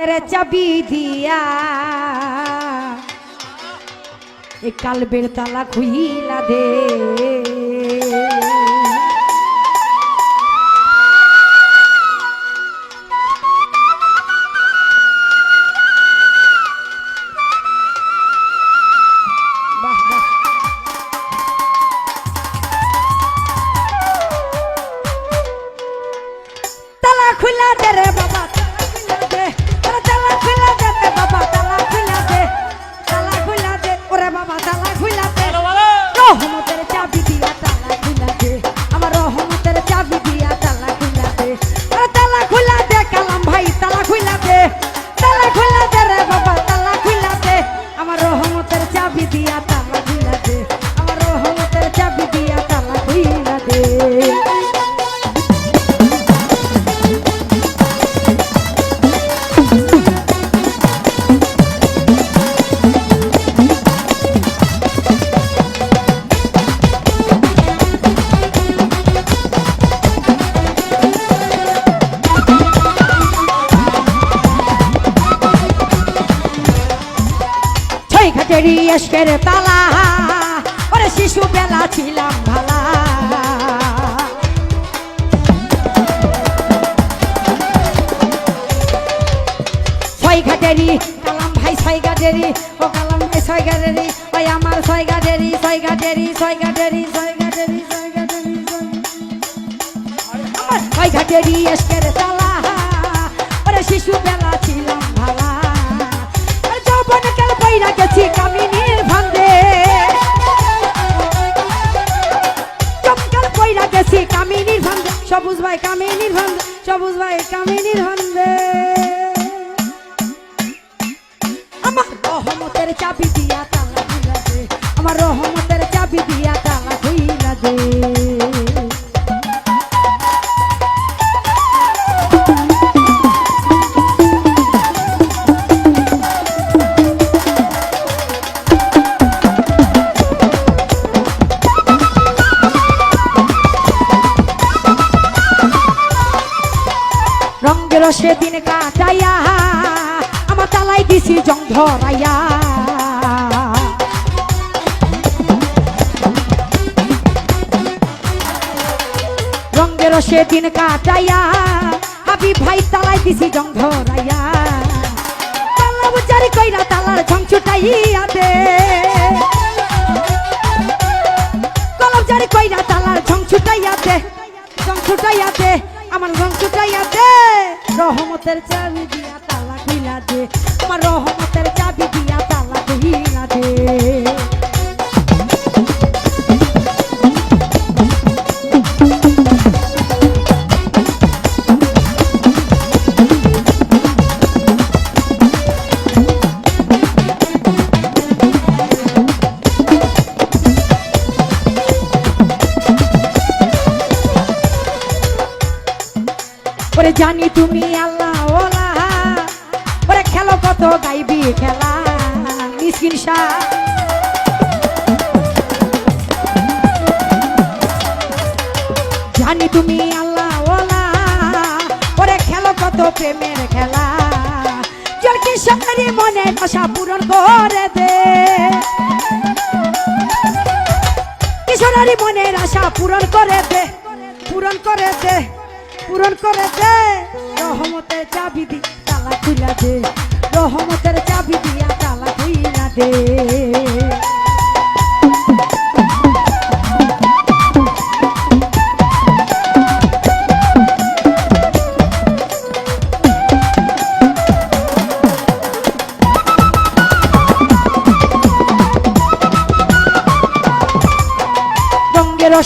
রে চাবি দিয়া এ কালবের তালা খুইলা দে ঘাটেরই এসকের তালা। ওরে শিশু বেলা ছিলাম ভালা। ছয় ঘাটেরই, কালাম ভাই ছয় ঘাটেরই, ও কালাম ভাই ছয় ঘাটেরই, ওই আমার ছয় ঘাটেরই ছয় ঘাটেরই ছয় ঘাটেরই ছয় ঘাটেরই, ছয় ছয় আমার ছয় ঘাটেরই এসকের তালা। ওরে শিশু বেলা ছিলাম ভালা। বইরা গেছি কামিনীর ভান্দে সবুজ ভাই কামিনীর ভান্দে সবুজ ভাই কামিনীর ভান্দে আমার রহমতের চাবি দিয়া তালা খুইলা দে আমার রহমতের চাবি দিয়া তালা খুইলা দে রঙ্গের সেদিন কাটাইয়া আমার তালাই দিছি জং ধরাইয়া। রঙ্গের সেদিন কাটাইয়া হাবি ভাই তালাই দিছি জং ধরাইয়া। তালা বুচারি কইরা তালার ঝং ছুটাইয়া দে। কইরা তালার ঝং ছুটাইয়া দে। ছুটাইয়া দে, আমার ঝং ছুটাইয়া দে। রহমতের চাবি দিয়া তালা খিলা দে। আমার রহমতের ওরে জানি তুমি আল্লাহ ওলা। ওরে খেলো কত গাইবি খেলা, মিসকিন শাহ। জানি তুমি আল্লাহ ওলা। ওরে খেলো কত প্রেমের খেলা। জল কি সকালে মনে আশা পূরণ করে দে। কিশোরারি মনের আশা পূরণ করে দে, পূরণ করে দে। পূরণ করে দে রহমতের চাবি দি তালা খুলা দে। রহমতের চাবি দিয়া তালা খুলা দে।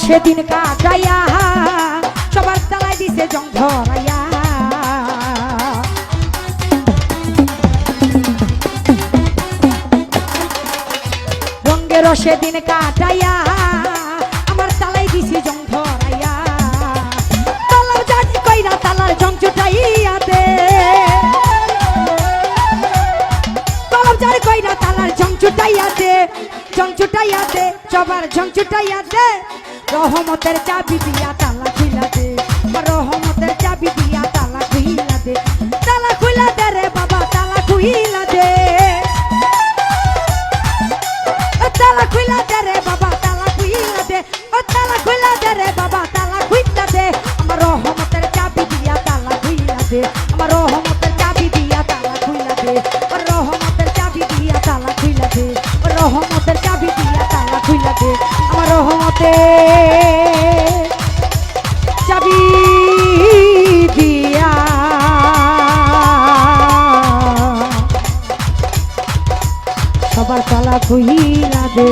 সেদিন কাটাইয়া দিছে জং ধরাইয়া রঙ্গের সেদিন কাটাইয়া আমার জং তালার কইরা তালার জং চুটাইয়া দে। জারি কইরা তালার ঝং ছুটাইয়া দে। ঝং ছুটাইয়া দে সবার ঝং ছুটাইয়া দে। রহমতের চাবি দিয়া তালা খুইলা দে। খুইলা দে। ও তালা খুইলা দে রে বাবা, তালা খুইলা দে। ও তালা খুইলা দে রে বাবা, তালা খুইলা দে। আমার রহমতের চাবি দিয়া তালা খুইলা দে। আমার রহমত তালা খুইলা দে।